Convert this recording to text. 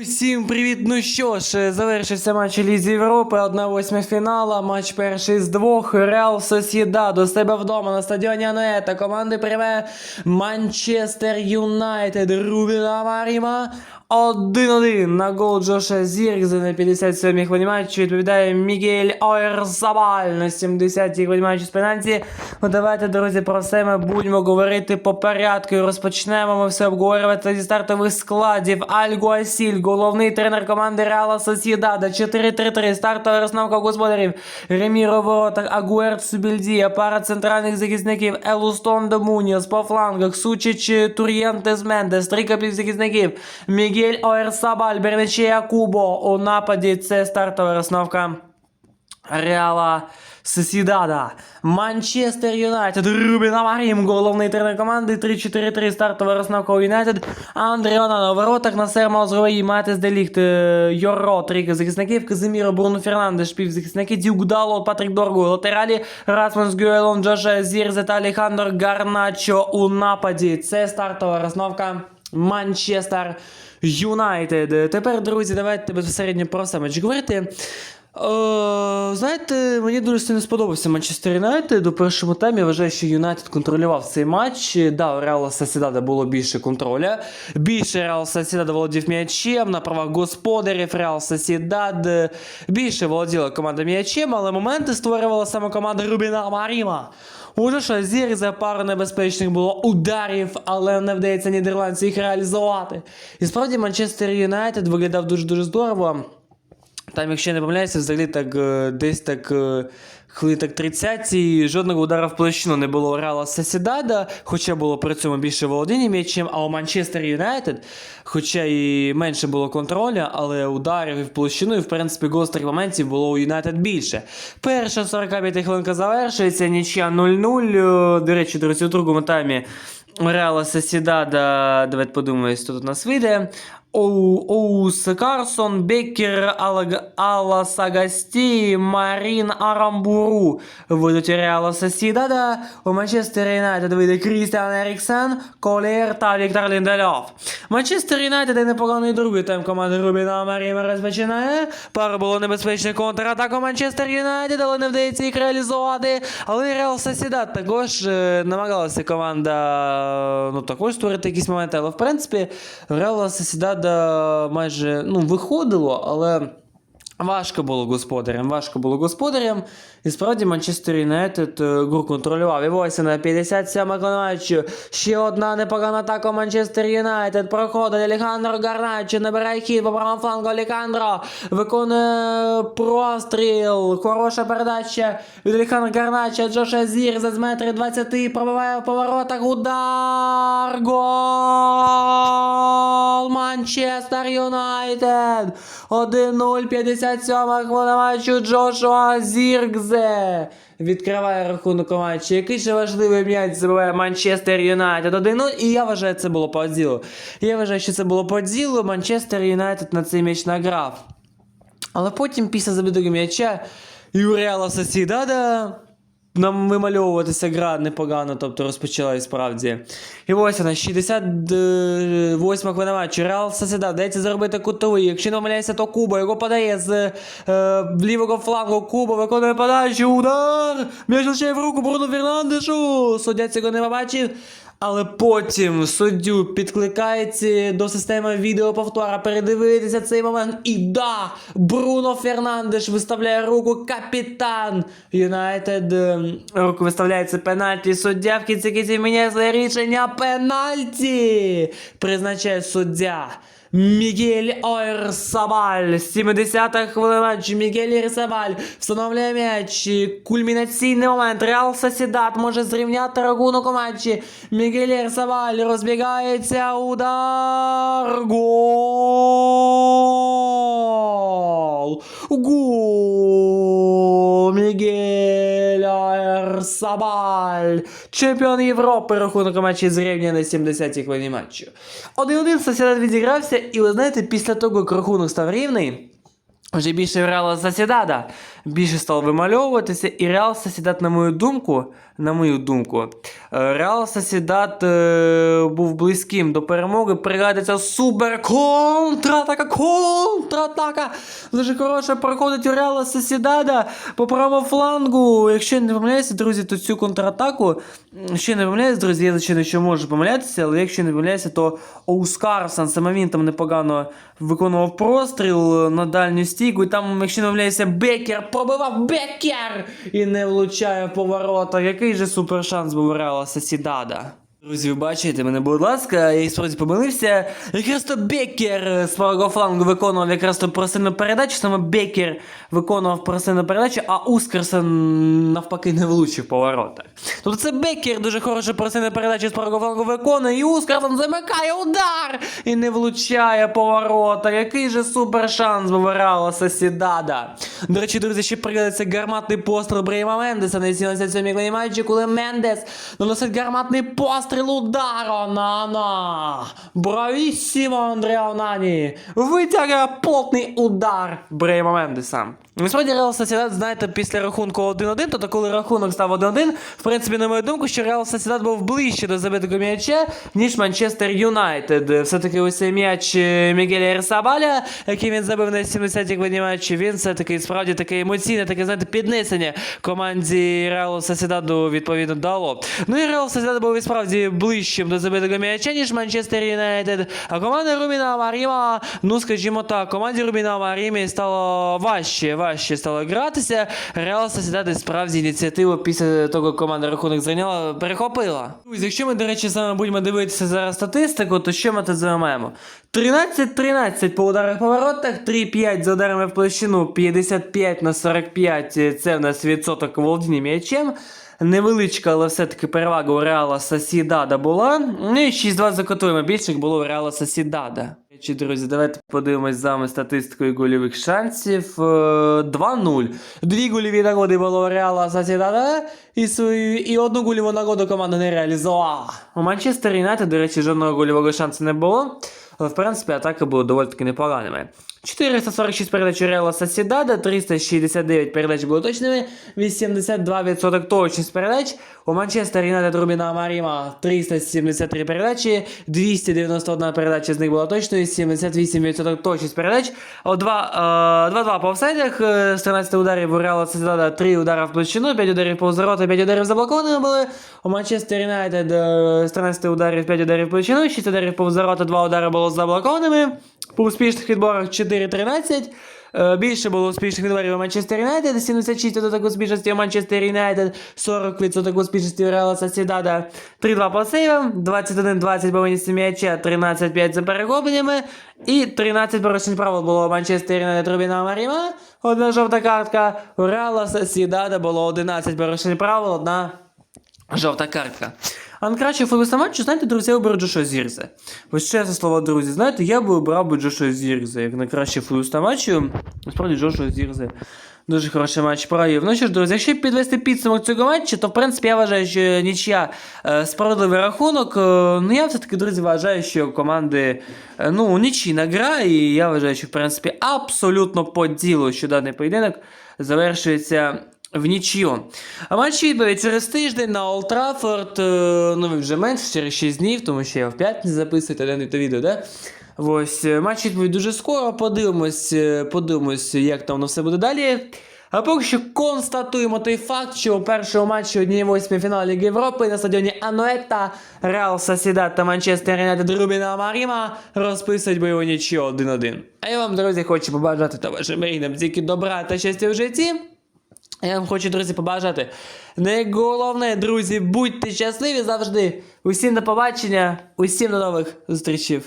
Усім привіт! Ну що ж, завершився матч Лізі Європи, 1-8 фінала, матч перший з двох. Реал Сосіда до себе вдома на стадіоні Ануета. Команди прийме Манчестер Юнайтед Рубіна Маріма. 1-1 на гол Джоша Зіргзе на 57-й хвилині матчу. Відповідає Мігель Ойрзабаль на 70-й хвилині матчу з пенальті. Ну давайте, друзі, про все ми будемо говорити по порядку. І розпочнемо ми все обговорювати зі стартових складів. Аль Гуасіль, головний тренер команди Реала Сосідада, 4-3-3, стартова розновка господарів. Реміро воротах, Агуерт Субільдія, пара центральних захисників, Елустон Домуніос. По флангах, Сучич Тур'єнтес Мендес, трійка півзахисників, Мігель Ойрсабаль, Бернечея Кубо. У нападі це стартова розновка. Реала Сосідада, Манчестер Юнайтед, Рубін Амарім, головний тренер команди, 3-4-3, стартова розновка у Юнайтед, Андріона на воротах, Насер Мозровий, Матес Деліхт, е, Йоро, трійка захисників, Казиміро, Бруно Фернандеш, півзахисники, Дюк Дало, Патрік Доргу, латералі, Расмус Гюелон, Джоша Зірзе та Алехандро Гарначо у нападі. Це стартова розновка Манчестер Юнайтед. Тепер, друзі, давайте безпосередньо про саме говорити. Е, знаєте, мені дуже сильно сподобався Манчестер Юнайтед. У першому таймі я вважаю, що Юнайтед контролював цей матч. Да, у Реала Сосідада було більше контроля. Більше Реал Сосідада володів м'ячем на правах господарів. Реал Сосідад е, більше володіла команда м'ячем, але моменти створювала саме команда Рубіна Маріма. Уже що зір за пару небезпечних було ударів, але не вдається нідерландці їх реалізувати. І справді Манчестер Юнайтед виглядав дуже-дуже здорово. Там, якщо я не помиляюся, взагалі так е, десь так. е, Хвилин так 30 і жодного удара в площину не було Реала Сосідада, хоча було при цьому більше володіння м'ячем, а у Манчестер Юнайтед, хоча і менше було контроля, але ударів і в площину, і в принципі гострих моментів було у Юнайтед більше. Перша 45 хвилинка завершується, нічия 0-0. Е, До речі, друзі, у другому таймі Реала Сосідада, давайте подумаємо, що тут у нас вийде. Оу, Оус Карсон, Беккер, Алаг, Алас Агасті, Арамбуру вийдуть у Реала Сосідада. У Манчестер Юнайтед вийде Крістіан Еріксен, Колєр та Віктор Ліндельов. Манчестер Юнайтед і непоганий другий тайм команди Рубіна Маріма розпочинає. Пара було небезпечна контратака Манчестер Юнайтед, але не вдається їх реалізувати. Але Реал Сосідад також е, намагалася команда е, ну, також створити якісь моменти. Але в принципі Реал Сосідада майже ну, виходило, але. Важко було господарям, важко було господарям. І справді Манчестер Юнайтед е, гру контролював. І ось на 57 матчу. Ще одна непогана атака Манчестер Юнайтед. Проходить Алехандро Гарначо, набирає хід по правому флангу Алехандро. Виконує простріл. Хороша передача від Алехандро Гарначо. Джоша Зір з метрів 20 пробиває в поворотах. Удар. Гол! Манчестер Юнайтед. 1-0, 57 хвилина матчу Джошуа Зіргзе. Відкриває рахунок у. Який ще важливий м'яч забиває Манчестер Юнайтед 1-0. І я вважаю, це було по ділу. Я вважаю, що це було по ділу. Манчестер Юнайтед на цей м'яч награв. Але потім, після забитого м'яча, Реала Сосідада нам вимальовуватися гра непогано, тобто розпочала і справді. І ось вона, 68 хвилина матчу. Реал Сосідад вдається заробити кутовий. Якщо не помиляється, то Куба його подає з е, лівого флангу. Куба виконує подачу. Удар! М'яч лише в руку Бруно Фернандешу. Суддя цього не побачив. Але потім суддю підкликається до системи відеоповтора передивитися цей момент. І да, Бруно Фернандеш виставляє руку капітан Юнайтед. ем, Руку виставляється пенальті. Суддя в кінці кінці міняє своє рішення. Пенальті! Призначає суддя. Мігель Ойрсабаль, 70-та хвилина матчу. Мігель Ойрсабаль встановлює м'яч. Кульмінаційний момент. Реал Сосідат може зрівняти рахунок у матчі. Мігель Ойрсабаль розбігається. Удар. Гол. Гол. Мігель Ойрсабаль. Чемпіон Європи. Рахунок у матчі зрівняє на 70-й хвилині матчу. 1-1 Сосідат відігрався, і ви знаєте, після того, як рахунок став рівний, вже більше Реала Сосідада більше став вимальовуватися, і Реал Сосідад, на мою думку, на мою думку, Реал Сосідад е, був близьким до перемоги. Пригадується супер контратака, контратака. Дуже хороша проходить у Реала Сосідада по правому флангу. Якщо не помиляюся, друзі, то цю контратаку, ще не помиляюся, друзі, я звичайно ще можу помилятися, але якщо не помиляюся, то Оускарсон саме він там непогано виконував простріл на дальню стійку. І там, якщо не помиляюся, Бекер пробивав Бекер і не влучає поворота. Який же супер шанс був Реала Сосідада. Друзі, ви бачите мене, будь ласка, я справді помилився. Якраз то Бекер з правого флангу виконував якраз то просильну передачу, саме Бекер виконував просильну передачу, а Ускарсен навпаки не влучив в поворотах. Тобто це Бекер дуже хороша просильна передача з правого флангу виконує, і Ускарсен замикає удар і не влучає поворота. Який же супер шанс у Сосідада. До речі, друзі, ще пригадується гарматний постріл Брейма Мендеса на 77-й клані матчі, коли Мендес наносить гарматний постріл удару на на. Бравіссімо Андреа Нані. Витягає плотний удар Брейма Мендеса. Насправді Реал Сосідад, знаєте, після рахунку 1-1, тобто коли рахунок став 1-1, в принципі, на мою думку, що Реал Сосідад був ближче до забитого м'яча, ніж Манчестер Юнайтед. Все-таки ось цей м'яч е, Мігеля Ерсабаля, який він забив на 70-й квадні матчі, він все-таки справді таке емоційне, таке, знаєте, піднесення команді Реалу Сосідаду відповідно дало. Ну і Реал Сосідад був і справді ближчим до забитого м'яча, ніж Манчестер Юнайтед. А команда Рубіна Маріма, ну скажімо так, команді Рубіна Марімі стало важче, важче стало гратися. Реал Сосідад і справді ініціативу після того, як команда рахунок зайняла, перехопила. Друзі, якщо ми, до речі, саме будемо дивитися зараз статистику, то що ми тут займаємо? 13-13 по ударах по воротах, 3-5 за ударами в площину, 55 на 45 це в нас відсоток володіння м'ячем. Невеличка, але все-таки перевага у Реала Сосідада була. Ну і 6-2 закотуємо. Більше було у Реала Сосідада. Чи, друзі, давайте подивимось з вами статистикою гольових шансів. Е, 2-0. Дві гольові нагоди було у Реала Сосідада, і, свою, і одну гольову нагоду команда не реалізувала. У Манчестер Юнайтед, до речі, жодного гольового шансу не було. Але, в принципі, атаки були доволі таки непоганими. 446 передач Урела Сасідада, 369 передач були точними, 82% точність передач. У Манчестер Юнайтед Рубіна Маріма 373 передачі, 291 передача з них була точною, 78% точність передач. 2-2 е, по офсайдах, е, з ударів у Реала Сасідада 3 удари в площину, 5 ударів по ворота, 5 ударів заблокованими були. У Манчестер Юнайтед е, з 13 ударів, 5 ударів в площину, 6 ударів по ворота, 2 удари було заблокованими. По успішних відборах 4 24-13. Більше було успішних відварів у Манчестер Юнайтед, 76% успішності у Манчестер Юнайтед, 40% успішності у Реала Сосідада, 3-2 по сейвам, 21-20 по виністі м'яча, 13-5 за перехопленнями і 13 порушень правил було у Манчестер Юнайтед Рубіна Маріма, одна жовта картка, у Реала Сосідада було 11 порушень правил, одна жовта картка. А на краще футболіста матчу, знаєте, друзі, я оберу Джошуа Зірзе. Ось чесне слово, друзі, знаєте, я би обрав би Джошуа Зірзе, як на краще футболіста матчу. Насправді Джошуа Зірзе дуже хороший матч провів. Ну що ж, друзі, якщо підвести підсумок цього матчу, то в принципі я вважаю, що нічия е, справедливий рахунок. Е, ну я все-таки, друзі, вважаю, що команди е, ну, нічийна гра, і я вважаю, що в принципі абсолютно по ділу, що даний поєдинок завершується в нічю. А матч відповідь через тиждень на Олд Траффорд, е, ну ви вже менше, через 6 днів, тому що я в п'ятницю записую те то відео, да? Ось, е, матч відповідь дуже скоро, подивимось, е, подивимось, як там воно все буде далі. А поки що констатуємо той факт, що у першому матчі однієї восьмій фіналу Ліги Європи на стадіоні Ануета Реал Сосідат та Манчестер Юнайтед Рубіна Маріма розписують бойову нічю 1-1. А я вам, друзі, хочу побажати та вашим рідним тільки добра та щастя в житті. Я вам хочу, друзі, побажати. Найголовне, друзі, будьте щасливі завжди. Усім до побачення, усім до нових зустрічей.